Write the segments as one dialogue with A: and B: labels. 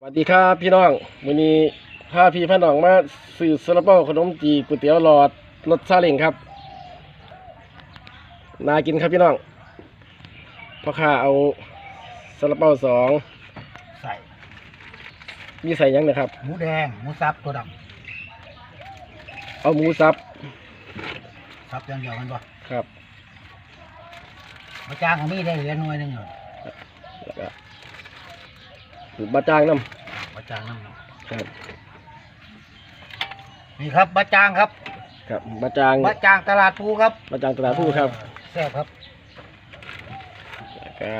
A: สวัสดีครับพี่น้องวันนี้พาพี่พี่น้องมาสื่อซาลาเปาขนมจีก๋วยเตี๋ยวหลอดรสซาเล้งครับนากินครับพี่น้องพ่อค้าเอาซาลาเปาสอง
B: ใส่
A: มีใส่หยังนะครับ
B: หมูแดง หมูสับตัวด
A: เอาหมูสับำ
B: สับอย่างเดียวกันปะ
A: ครับ
B: มาจ้างของมีได้เหลือหน่วยหนึงเหรอ
A: แล้วก็ บะจางน้
B: มาจ้างนั่นำ
A: ครับ
B: นี่ครับมาจ้างครับ
A: ครับบะจาง
B: มาจ้างตลาดปูครับ
A: บะจางตลาดผู้ครับ
B: แซ่บครับ
A: แล้วก็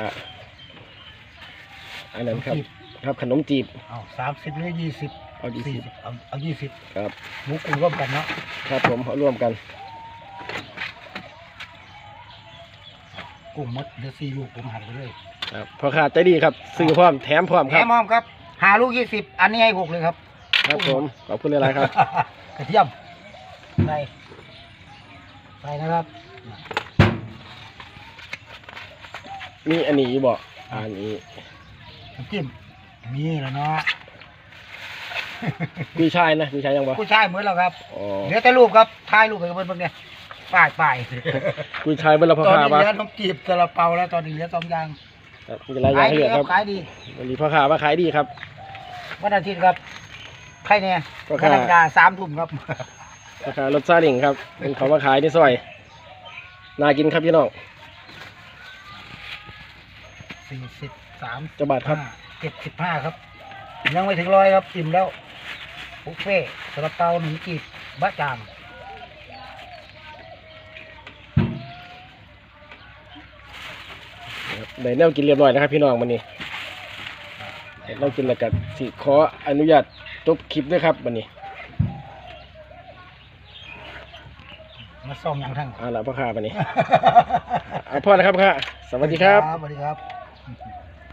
A: อันนั้นครับ
B: จีบ
A: ครับขนมจีบ
B: เอาสามสิบหรือยี่สิบ
A: เอายี่สิบ
B: เอาเอายี่สิบ
A: ครับ
B: หมูกุ้งร่วมกันเนาะ
A: ครับผมเอาร่วมกัน
B: กุ้งมดเดี๋ยวสี่ลูกผมหั่นไปเลย
A: ครับพ่อค้าใจดีครับซื้อพร้อมแถมพร้อม
B: แห
A: ครับ
B: มอมครับหาลูกยี่สิบอันนี้ให้หกเลยครับ
A: ครับผมขอบคุณหลายๆครับ
B: กระเทียมใส่ใส่นะครับ
A: มีอันนี้บอกอันนี้
B: น้ำจิ้มมีแล้วเนาะ
A: มีชายนะมีชายยังบอก
B: ผู้ชายเหมือนเราครับ
A: อ๋อ
B: เหลือแต่รูปครับถ่ายรูปให้เพิ่นเบิ่งเนี่ย ป้ายป้าย
A: กุยชายเป็นละพ่อ
B: ตอน
A: ค้า
B: นี้
A: ปะ
B: เหลือน้ำจีบซาลาเปาแล้วตอนนี้เหลือสองอย่าง
A: ครับมีหลายอย่างให้เลือกครับ
B: ขายดี
A: วันนี้พ่อค้าว่าขายดีครับ
B: วันอาทิตย์ครับใครเนี่ย
A: ก็
B: วัน
A: ค่ะ
B: ธรรมดาสามทุ่มครับ
A: พ่อค้ารถซาเล้งครับเป็นเขามาขายในซอยน่ากินครับพี่น้อง
B: สี่สิบสาม
A: จะบาทครับ
B: เจ็ดสิบห้าครับ ยังไม่ถึงร้อยครับอิ่มแล้วบุฟเฟ่ต์ซาลาเปาหนึ่งจีบบะจาง
A: ได้แนวกินเรียบร้อยนะครับ พี่น้องวันนี้เรากินแล้วกันสิขออนุญาตจบคลิปด้วยครับวันนี้
B: มาส่องอย่างทั้ง
A: เอาละพ่อค้าวันนี้ เอาพ่อนะครับพ่อค้าสวัสดีครับ
B: สวัสดีครับ